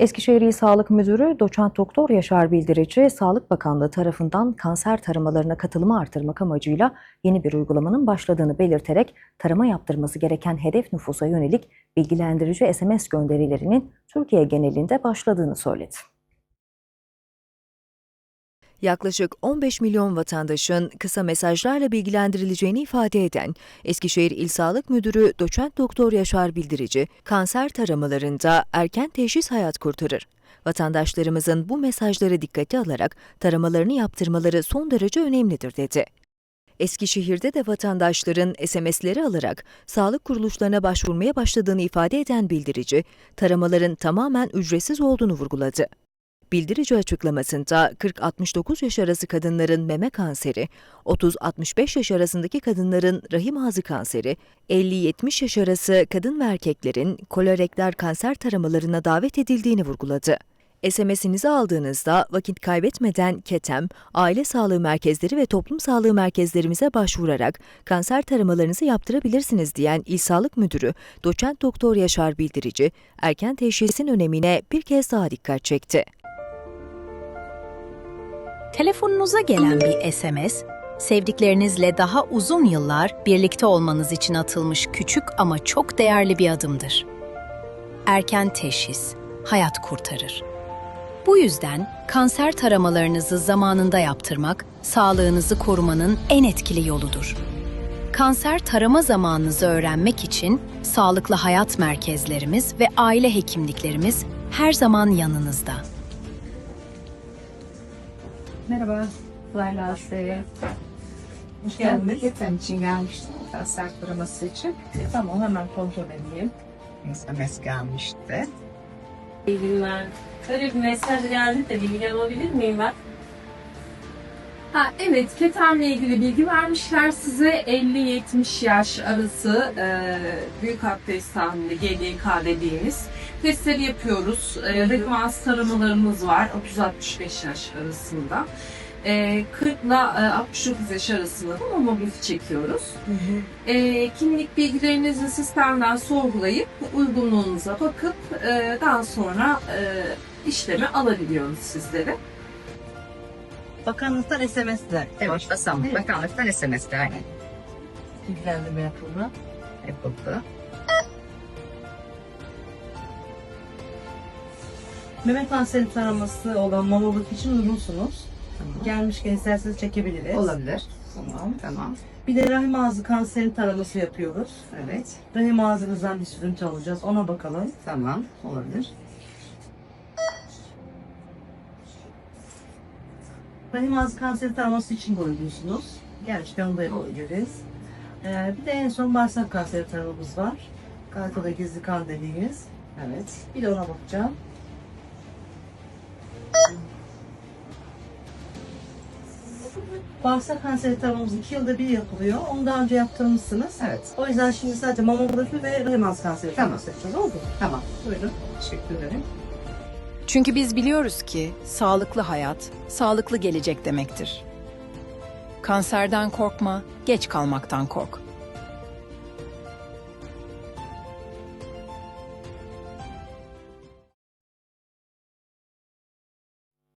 Eskişehir İl Sağlık Müdürü Doçent Doktor Yaşar Bildirici, Sağlık Bakanlığı tarafından kanser taramalarına katılımı artırmak amacıyla yeni bir uygulamanın başladığını belirterek tarama yaptırması gereken hedef nüfusa yönelik bilgilendirici SMS gönderilerinin Türkiye genelinde başladığını söyledi. Yaklaşık 15 milyon vatandaşın kısa mesajlarla bilgilendirileceğini ifade eden Eskişehir İl Sağlık Müdürü Doçent Doktor Yaşar Bildirici, kanser taramalarında erken teşhis hayat kurtarır. Vatandaşlarımızın bu mesajları dikkate alarak taramalarını yaptırmaları son derece önemlidir dedi. Eskişehir'de de vatandaşların SMS'leri alarak sağlık kuruluşlarına başvurmaya başladığını ifade eden bildirici, taramaların tamamen ücretsiz olduğunu vurguladı. Bildirici açıklamasında 40-69 yaş arası kadınların meme kanseri, 30-65 yaş arasındaki kadınların rahim ağzı kanseri, 50-70 yaş arası kadın ve erkeklerin kolorektal kanser taramalarına davet edildiğini vurguladı. SMS'inizi aldığınızda vakit kaybetmeden KETEM, aile sağlığı merkezleri ve toplum sağlığı merkezlerimize başvurarak kanser taramalarınızı yaptırabilirsiniz diyen İl Sağlık Müdürü Doçent Doktor Yaşar Bildirici, erken teşhisin önemine bir kez daha dikkat çekti. Telefonunuza gelen bir SMS, sevdiklerinizle daha uzun yıllar birlikte olmanız için atılmış küçük ama çok değerli bir adımdır. Erken teşhis hayat kurtarır. Bu yüzden kanser taramalarınızı zamanında yaptırmak, sağlığınızı korumanın en etkili yoludur. Kanser tarama zamanınızı öğrenmek için sağlıklı hayat merkezlerimiz ve aile hekimliklerimiz her zaman yanınızda. Merhaba, kolay gelsin. Hoş geldiniz. Geçen için gelmiştim, kanser taraması için. Tamam, hemen kontrol edeyim. SMS gelmişti. İyi günler. Böyle bir mesaj geldi de bilgi alabilir miyim ben? Ha, evet, ketamla ilgili bilgi vermişler size. 50-70 yaş arası e, büyük abdest tahmini, GDK dediğimiz testleri yapıyoruz. E, referansız taramalarımız var 30-65 yaş arasında. E, 40 ile 69 yaş arasında da mamografi çekiyoruz. E, kimlik bilgilerinizi sistemden sorgulayıp uygunluğunuza bakıp e, daha sonra e, işlemi alabiliyoruz sizlere. Bakanlıktan SMS'ler. Evet, bakanlık, bakanlıktan SMS'ler Bilgilendirme yapıldı. yapıldı. Meme kanseri taraması olan mamografi için uygunsunuz. Tamam. Gelmişken isterseniz çekebiliriz. Olabilir. Tamam, tamam. Bir de rahim ağzı kanseri taraması yapıyoruz. Evet, Rahim ağzınızdan bir sürüntü alacağız. Ona bakalım. tamam. Olabilir. Rahim ağzı kanseri taraması için de uygunsunuz. Gerçekten onu da yapabiliriz. Ee, bir de en son bağırsak kanseri taramamız var. Kalkada gizli kan dediğimiz. Evet. Bir de ona bakacağım. Bağırsak kanseri taramamız iki yılda bir yapılıyor. Onu daha önce yaptırmışsınız. Evet. O yüzden şimdi sadece mamografi ve rahim ağzı kanseri Tamam. taraması yapacağız. Oldu mu? Tamam. Buyurun. Teşekkür ederim. Çünkü biz biliyoruz ki sağlıklı hayat, sağlıklı gelecek demektir. Kanserden korkma, geç kalmaktan kork.